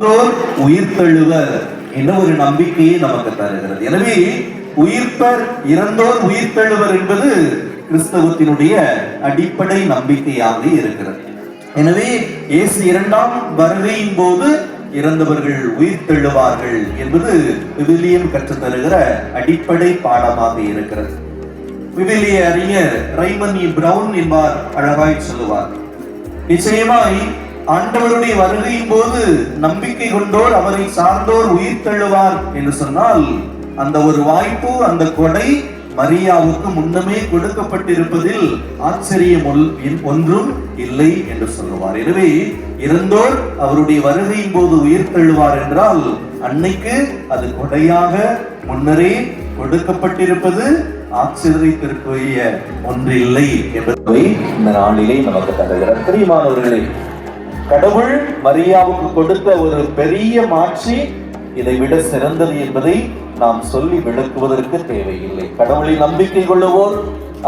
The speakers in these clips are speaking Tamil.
இறந்தோர் உயிர்த்தெழுவர் என்ற ஒரு நம்பிக்கையை நமக்கு தருகிறது. எனவே உயிர்ப்பர் இறந்தோர் உயிர்த்தெழுவர் என்பது கிறிஸ்தவத்தினுடைய அடிப்படை நம்பிக்கையாக இருக்கிறது. எனவே இயேசு இரண்டாம் வருகையின் போது இறந்தவர்கள் உயிர்த்தெழுவார்கள் என்பது விவிலியம் கற்றுத்தருகிற அடிப்படை பாடமாக இருக்கிறது. விவிலிய அறிஞர் ரைமன் இ பிரவுன் என்பார் அழகாய் சொல்லுவார். நிச்சயமாய் ஆண்டவருடைய வருகையின் போது நம்பிக்கை கொண்டோர் அவரை சார்ந்தோர் உயிர் தழுவார் என்று சொன்னால் அந்த ஒரு வாய்ப்பு அந்த கொடை மரியாவுக்கு முன்னமே கொடுக்கப்பட்டிருப்பதில் ஆச்சரியம் ஒன்றும் இல்லை என்று சொல்லுவார். எனவே இறந்தோர் அவருடைய வருகையின் போது உயிர் தழுவார் என்றால் அன்னைக்கு அது கொடையாக முன்னரே கொடுக்கப்பட்டிருப்பது ஆச்சரியத்திற்குரிய ஒன்றில்லை என்பதை இந்த நாளிலே நமக்கு தருகிறார். பிரியமானவர்களே கடவுள் மரியாவுக்கு கொடுத்த ஒரு பெரிய மாட்சி இதை விட சிறந்தது என்பதை நாம் சொல்லி விளக்குவதற்கு தேவையில்லை. கடவுளை நம்பிக்கை கொள்ளுவோர்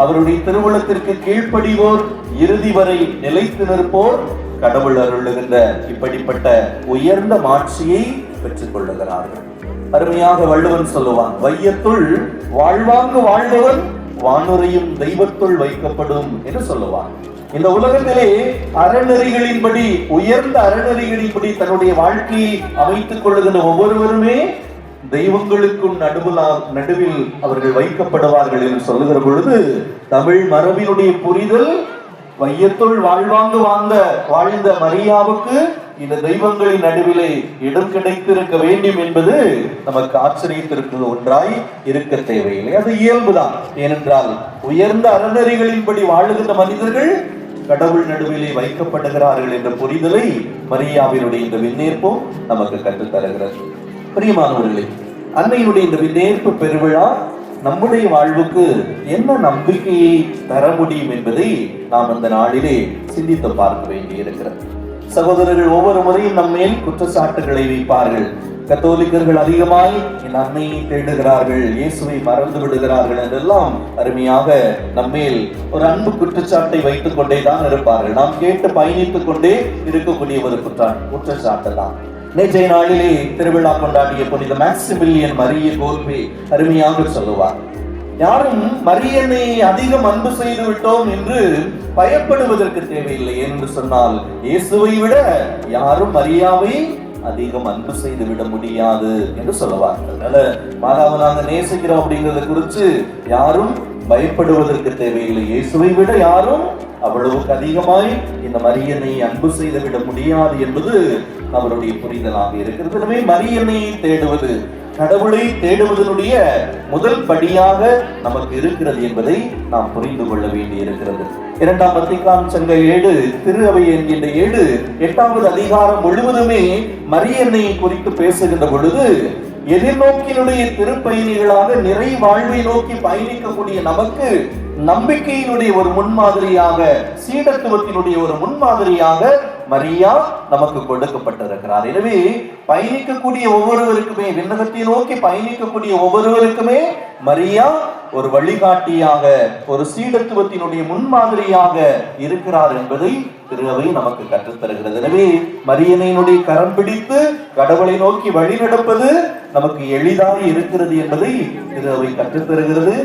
அவருடைய திருவுளத்திற்கு கீழ்ப்படிவோர் இறுதி வரை நிலைத்து நிற்போர். கடவுள் அருளுகின்ற இப்படிப்பட்ட உயர்ந்த மாட்சியை பெற்றுக் கொள்ளுகிறார்கள். அருமையாக வள்ளுவன் சொல்லுவான் வையத்துள் வாழ்வாங்கு வாழ்ந்தவன் வானுரையும் தெய்வத்துள் வைக்கப்படும் என்று சொல்லுவான். இந்த உலகத்திலே அறநெறிகளின்படி உயர்ந்த அறநெறிகளின்படி தன்னுடைய வாழ்க்கையை அமைத்துக் கொள்ளுகின்ற ஒவ்வொருவருமே தெய்வங்களுக்கும் நடுவில் நடுவில் அவர்கள் வைக்கப்படுவார்கள் என்று சொல்லுகிற பொழுது தமிழ் மரபினுடைய புரிதல் வையத்துள் வாழ்வாங்கு வாழ்ந்த வாழ்ந்த மரியாவுக்கு இந்த தெய்வங்களின் நடுவிலே இடம் கிடைத்திருக்க வேண்டும் என்பது நமக்கு ஆச்சரியத்திற்கு ஒன்றாய் இருக்க தேவையில்லை. அது இயல்புதான். ஏனென்றால் உயர்ந்த அறநெறிகளின்படி வாழுகின்ற மனிதர்கள் கடவுள் நடுவிலே வைக்கப்படுகிறார்கள் என்ற புரிதலை மரியாவினுடைய இந்த விண்ணேற்பும் நமக்கு கற்றுத் தருகிறது பிரியமானவர்களே அன்னையினுடைய இந்த விண்ணேற்பு பெருவிழா நம்முடைய வாழ்வுக்கு என்ன நம்பிக்கையை தர முடியும் என்பதை நாம் அந்த நாளிலே சிந்தித்து பார்க்க வேண்டி இருக்கிறது சகோதரர்கள் ஒவ்வொரு முறையும் நம்மேல் குற்றச்சாட்டுகளை வைப்பார்கள். கத்தோலிக்கர்கள் அதிகமாய் என் தேடுகிறார்கள் இயேசுவை மறந்து விடுகிறார்கள் என்றெல்லாம் அருமையாக நம்மேல் ஒரு அன்பு குற்றச்சாட்டை வைத்துக் கொண்டே தான் இருப்பார்கள். நாம் கேட்டு பயணித்துக் கொண்டே இருக்கக்கூடிய ஒரு குற்றான் குற்றச்சாட்டு தான். நேற்றைய நாளிலே திருவிழா கொண்டாடிய புனித மேக்சிமில்லியன் மரிய கோல்பே அருமையாக சொல்லுவார் யாரும் மரியனை அதிகம் அன்பு செய்து விட்டோம் என்று பயப்படுவதற்கு தேவையில்லை என்று சொன்னால் இயேசுவை விட யாரும் மரியாவை அதிகம் அன்பு செய்து விட முடியாது என்று சொல்லுவார்கள். அதனால மாதாவை நாங்கள் நேசிக்கிறோம் அப்படிங்கறத குறித்து யாரும் பயப்படுவதற்கு தேவையில்லை. இயேசுவை விட யாரும் அவ்வளவுக்கு அதிகமாய் இந்த மரியனை அன்பு செய்து விட முடியாது என்பது அவருடைய புரிதலாக இருக்கிறது. எனவே மரியனை தேடுவது கடவுளை தேடுவதனுடைய முதல் படியாக நமக்கு இருக்கிறது என்பதை நாம் புரிந்து கொள்ள வேண்டி இருக்கிறது இரண்டாம் வத்திக்கான் சங்க ஏடு திரு அவை என்கின்ற ஏடு எட்டாவது அதிகாரம் முழுவதுமே மரியன்னை குறித்து பேசுகின்ற பொழுது எதிர்நோக்கினுடைய திருப்பயணிகளாக நிறை வாழ்வை நோக்கி பயணிக்கக்கூடிய நமக்கு நம்பிக்கையினுடைய ஒரு முன்மாதிரியாக சீடத்துவத்தினுடைய ஒரு முன்மாதிரியாக மரியா நமக்கு கொடுக்கப்பட்டிருக்கிறார். எனவே பயணிக்கக்கூடிய ஒவ்வொருவருக்குமே விண்ணகத்தை நோக்கி பயணிக்கக்கூடிய ஒவ்வொருவருக்குமே மரியா ஒரு வழிகாட்டியாக ஒரு சீடத்துவத்தினுடைய முன்மாதிரியாக இருக்கிறார் என்பதை திருவை நமக்கு கற்றுத்தருகிறது. எனவே மரியனையினுடைய கரம் பிடித்து கடவுளை நோக்கி வழி நடப்பது நமக்கு எளிதாக இருக்கிறது என்பதை திருவை கற்றுத்தருகிறது.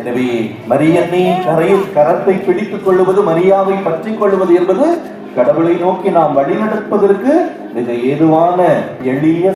எனவே மரியன்னை கரையில் கரத்தை பிடித்துக் கொள்வது மரியாவை பற்றி கொள்வது என்பது கடவுளை நோக்கி நாம் வழிநடப்பதற்கு மிக ஏதுவான எளிய